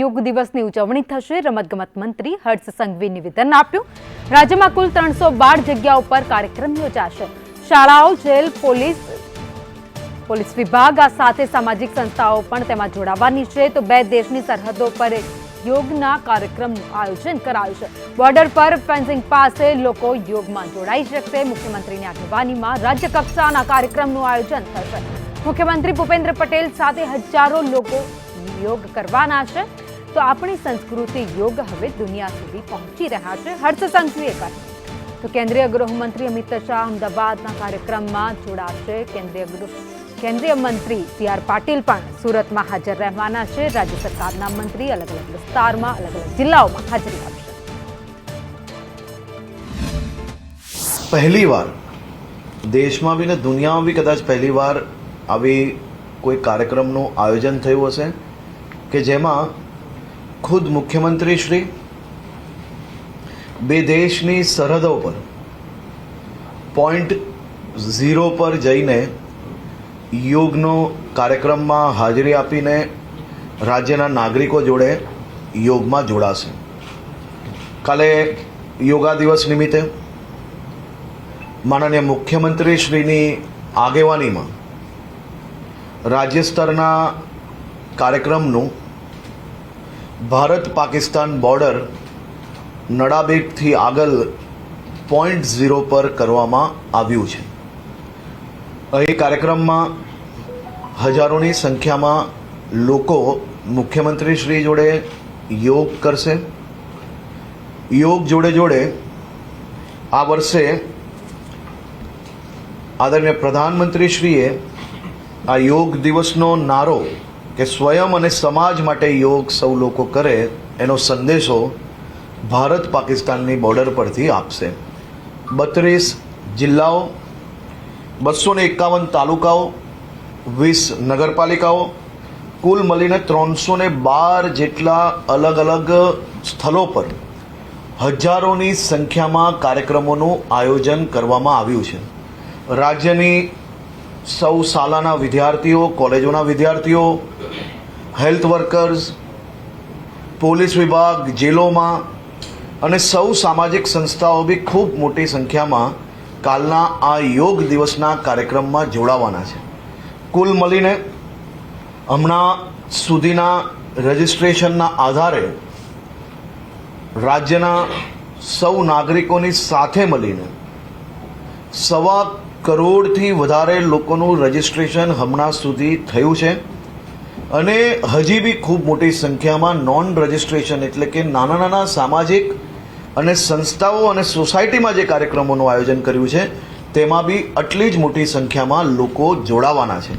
યોગ દિવસની ઉજવણી થશે. રમતગમત મંત્રી હર્ષ સંઘવી નિવેદન આપ્યું. રાજ્યમાં કુલ ત્રણસો બાર જગ્યા ઉપર કાર્યક્રમ યોજાશે. શાળાઓ, જેલ, પોલીસ પોલીસ વિભાગ આ સાથે સામાજિક સંસ્થાઓ પણ તેમાં જોડાવાની છે. તો બે દેશની સરહદો પર યોગના કાર્યક્રમનું આયોજન કરાયું છે. બોર્ડર પર ફેન્સિંગ પાસે લોકો યોગમાં જોડાઈ શકશે. મુખ્યમંત્રીની આગેવાનીમાં રાજ્ય કક્ષાના કાર્યક્રમનું આયોજન થશે. મુખ્યમંત્રી ભૂપેન્દ્ર પટેલ સાથે હજારો લોકો યોગ કરવાના છે. તો આપણી સંસ્કૃતિ યોગ હવે દુનિયા સુધી પહોંચી રહ્યા છે. હર્ષ કહ્યું તો કેન્દ્રીય ગૃહમંત્રી અમિત શાહ અમદાવાદના કાર્યક્રમમાં જોડાશે. કેન્દ્રીય ગૃહ, કેન્દ્રીય મંત્રી સી આર પાટીલ પણ સુરતમાં હાજર રહેવાના છે. રાજ્ય સરકારના મંત્રી અલગ અલગ વિસ્તારમાં, અલગ અલગ જિલ્લાઓમાં હાજરી આપશે. પહેલી વાર દેશમાં બી ને દુનિયામાં બી કદાચ પહેલી વાર આવી કોઈ કાર્યક્રમનું આયોજન થયું હશે કે જેમાં ખુદ મુખ્યમંત્રી શ્રી, બે દેશની સરહદો પર પોઈન્ટ ઝીરો પર જઈને યોગનો કાર્યક્રમમાં હાજરી આપીને રાજ્યના નાગરિકો જોડે યોગમાં જોડાશે. કાલે યોગા દિવસ નિમિત્તે માનનીય મુખ્યમંત્રી શ્રીની આગેવાનીમાં રાજ્ય સ્તરના કાર્યક્રમનું ભારત પાકિસ્તાન બોર્ડર નડાબેટથી આગળ પોઈન્ટ ઝીરો પર કરવામાં આવ્યું છે. અહીં કાર્યક્રમમાં હજારોની સંખ્યામાં લોકો મુખ્યમંત્રી શ્રી જોડે યોગ કરશે. યોગ જોડે જોડે આ વર્ષે આદરણીય પ્રધાનમંત્રીશ્રીએ આ યોગ દિવસનો નારો કે સ્વયં અને સમાજ માટે યોગ સૌ લોકો કરે, એનો સંદેશો ભારત પાકિસ્તાનની બોર્ડર પરથી આપશે. બત્રીસ જિલ્લાઓ બસો ને એકાવન તાલુકાઓ, વીસ નગરપાલિકાઓ, કુલ મળીને ત્રણસો ને બાર જેટલા અલગ અલગ સ્થળો પર હજારોની સંખ્યામાં કાર્યક્રમોનું આયોજન કરવામાં આવ્યું છે. રાજ્યની સૌ શાળાના વિદ્યાર્થીઓ, કોલેજોના વિદ્યાર્થીઓ હેલ્થ વર્કર્સ પોલીસ વિભાગ, જેલોમાં અને સૌ સામાજિક સંસ્થાઓ બી ખૂબ મોટી સંખ્યામાં કાલના આ યોગ દિવસના કાર્યક્રમમાં જોડાવાના છે. કુલ મળીને હમણાં સુધીના રજિસ્ટ્રેશનના આધારે રાજ્યના સૌ નાગરિકોની સાથે મળીને સવા કરોડથી વધારે લોકોનું રજિસ્ટ્રેશન હમણાં સુધી થયું છે. અને હજી બી ખૂબ મોટી સંખ્યામાં નોન રજિસ્ટ્રેશન એટલે કે નાના નાના સામાજિક અને સંસ્થાઓ અને સોસાયટીમાં જે કાર્યક્રમોનું આયોજન કર્યું છે, તેમાં બી આટલી જ મોટી સંખ્યામાં લોકો જોડાવાના છે.